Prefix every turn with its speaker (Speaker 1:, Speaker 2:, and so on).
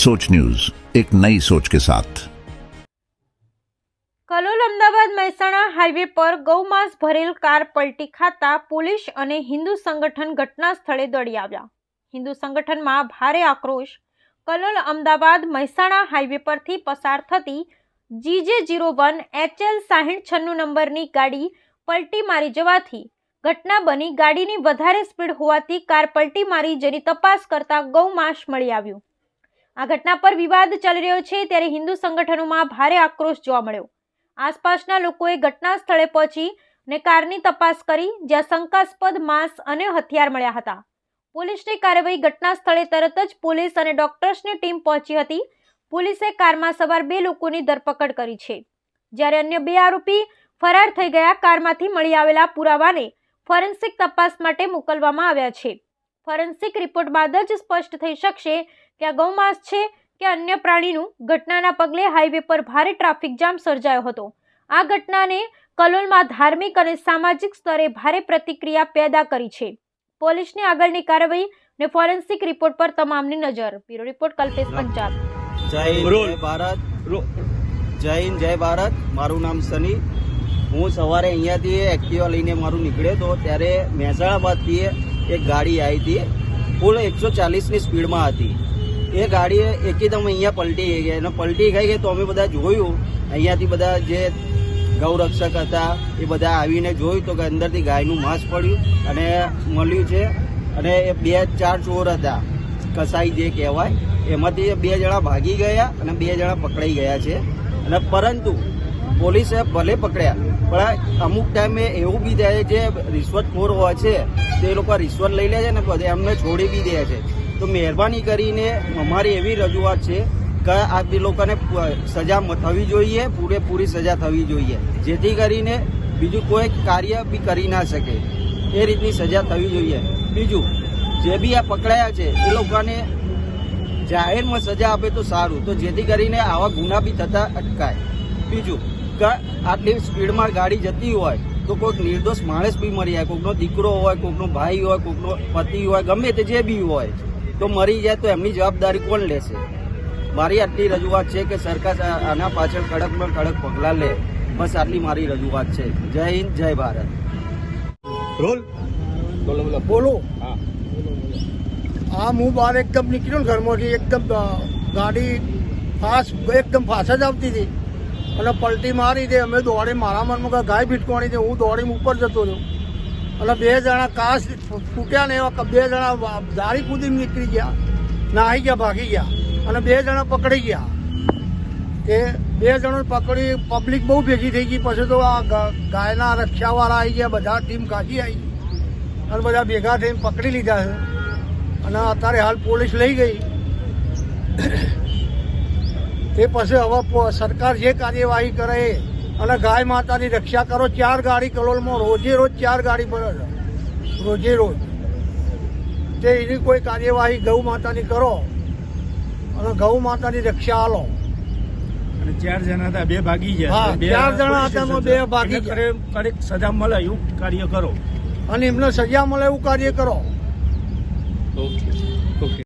Speaker 1: सोच न्यूज एक नई सोच के साथ
Speaker 2: કલોલ અમદાવાદ મહેસાણા હાઈવે પર ગૌમાંસ ભરેલ કાર પલટી ખાતા પોલીસ અને હિન્દુ સંગઠન ઘટના સ્થળે દોડી આવ્યા હિન્દુ સંગઠનમાં ભારે આક્રોશ કલોલ અમદાવાદ મહેસાણા હાઈવે પરથી પસાર થતી જીજે જીરો વન એચએલ સાહીઠ છન્નું નંબરની ગાડી પલટી મારી જવાથી ઘટના બની ગાડીની વધારે સ્પીડ હોવાથી કાર પલટી મારી જેની તપાસ કરતા ગૌમાંસ મળી આવ્યું આ ઘટના પર વિવાદ ચાલી રહ્યો છે ત્યારે હિન્દુ સંગઠનોમાં ભારે આક્રોશ જોવા મળ્યો. આસપાસના લોકોએ ઘટના સ્થળે પહોંચી ને કારની તપાસ કરી, જ્યાં શંકાસ્પદ માંસ અને હથિયાર મળ્યા હતા. પોલીસની કાર્યવાહી ઘટના સ્થળે તરત જ પોલીસ અને ડોક્ટર્સની ટીમ પહોંચી હતી. પોલીસે કારમાં સવાર બે લોકોની ધરપકડ કરી છે. જ્યારે અન્ય બે આરોપી ફરાર થઈ ગયા, કારમાંથી મળી આવેલા પુરાવાને ફોરેન્સિક તપાસ માટે મોકલવામાં આવ્યા છે. ફોરેન્સિક રિપોર્ટ બાદ જ સ્પષ્ટ થઈ શકશે કે આ ગૌમાંસ છે કે અન્ય પ્રાણીનું ઘટનાના પગલે હાઈવે પર ભારે ટ્રાફિક જામ સર્જાયો હતો. આ ઘટનાને કલોલમાં ધાર્મિક અને સામાજિક સ્તરે ભારે પ્રતિક્રિયા પેદા કરી છે. પોલીસની આગળની કાર્યવાહી અને ફોરેન્સિક રિપોર્ટ પર તમામની નજર. Bureau report Kalpesh Panchal.
Speaker 3: જય જય ભારત. જય હિન્દ જય ભારત. મારું નામ સની. હું સવારે અહીંયાથી એક્ટિવા લઈને મારું નીકળ્યો હતો ત્યારે મહેસાણાબાદથી એક ગાડી આવી હતી. ફૂલ એકસો ચાલીસની સ્પીડમાં હતી. એ ગાડી એકદમ અહીંયા પલટી ગઈ અને પલટી ગઈ ગઈ તો અમે બધા જોયું. અહીંયાથી બધા જે ગૌરક્ષક હતા એ બધા આવીને જોયું તો કે અંદરથી ગાયનું માંસ પડ્યું અને મળ્યું છે. અને એ બે ચાર ચોર હતા, કસાઈ જે કહેવાય, એમાંથી બે જણા ભાગી ગયા અને બે જણા પકડાઈ ગયા છે. અને પરંતુ પોલીસે ભલે પકડ્યા, પણ અમુક ટાઈમે એવું બી થાય જે રિશ્વતખોર હોય છે, તે લોકો રિશ્વત લઈ લે છે ને એમને છોડી બી દે છે. તો મહેરબાની કરીને અમારી એવી રજૂઆત છે કે આ બે લોકોને સજા થવી જોઈએ, પૂરેપૂરી સજા થવી જોઈએ. જેથી કરીને બીજું કોઈ કાર્ય બી કરી ના શકે. એ રીતની સજા થવી જોઈએ. બીજું, જે બી આ પકડાયા છે, એ લોકોને જાહેરમાં સજા આપે તો સારું. તો જેથી કરીને આવા ગુના બી થતા અટકાય. બીજું, કે આટલી સ્પીડમાં ગાડી જતી હોય, તો કોઈક નિર્દોષ માણસ બી મરી જાય. કોઈકનો દીકરો હોય, કોઈકનો ભાઈ હોય, કોઈકનો પતિ હોય, ગમે તે જે બી હોય. તો મરી જાય તો એમની જવાબદારી કોણ લેશે? મારી આટલી રજૂઆત છે કે સરકાર આના પાછળ કડકમાં કડક પગલાં લે. બસ આટલી મારી રજૂઆત છે. જય હિન્દ જય ભારત.
Speaker 4: રોલ. બોલો બોલો.
Speaker 5: બોલો.
Speaker 4: હા.
Speaker 5: આ હું બહાર એકદમ નીકળ્યો ને ઘરમાંથી એકદમ ગાડી ફાસ્ટ એકદમ ફાસ્ટ જ આવતી હતી. અને પલટી મારી દે. અમે દોડી મારા મનમાં ગાય ભીટકવાની છે હું દોડીમાં ઉપર જતો રહ્યો. અને બે જણા કાચ ફૂટ્યા ને એવા બે જણા ધારી કૂદીને નીકળી ગયા, નાહી ગયા, ભાગી ગયા અને બે જણા પકડી ગયા. કે બે જણો પકડી પબ્લિક બહુ ભેગી થઈ ગઈ. પછી તો આ ગાયના રક્ષાવાળા આવી ગયા, બધા ટીમ કાઢી આવી અને બધા ભેગા થઈને પકડી લીધા છે. અને અત્યારે હાલ પોલીસ લઈ ગઈ. તે પછી હવે સરકાર જે કાર્યવાહી કરે અને ગાય માતાની રક્ષા કરો. ચાર ગાડી કલોલમાં રોજે રોજ ચાર ગાડી પડે રોજે રોજ. તે એની કોઈ કાર્યવાહી ગૌ માતાની કરો અને ગૌ માતાની રક્ષા આલો.
Speaker 4: અને ચાર જણા હતા બે ભાગી ગયા.
Speaker 5: ચાર જણા હતા, બે ભાગી
Speaker 4: કડક સજા મળે એવું કાર્ય કરો.
Speaker 5: અને એમને સજા મળે એવું કાર્ય કરો.
Speaker 4: Okay okay.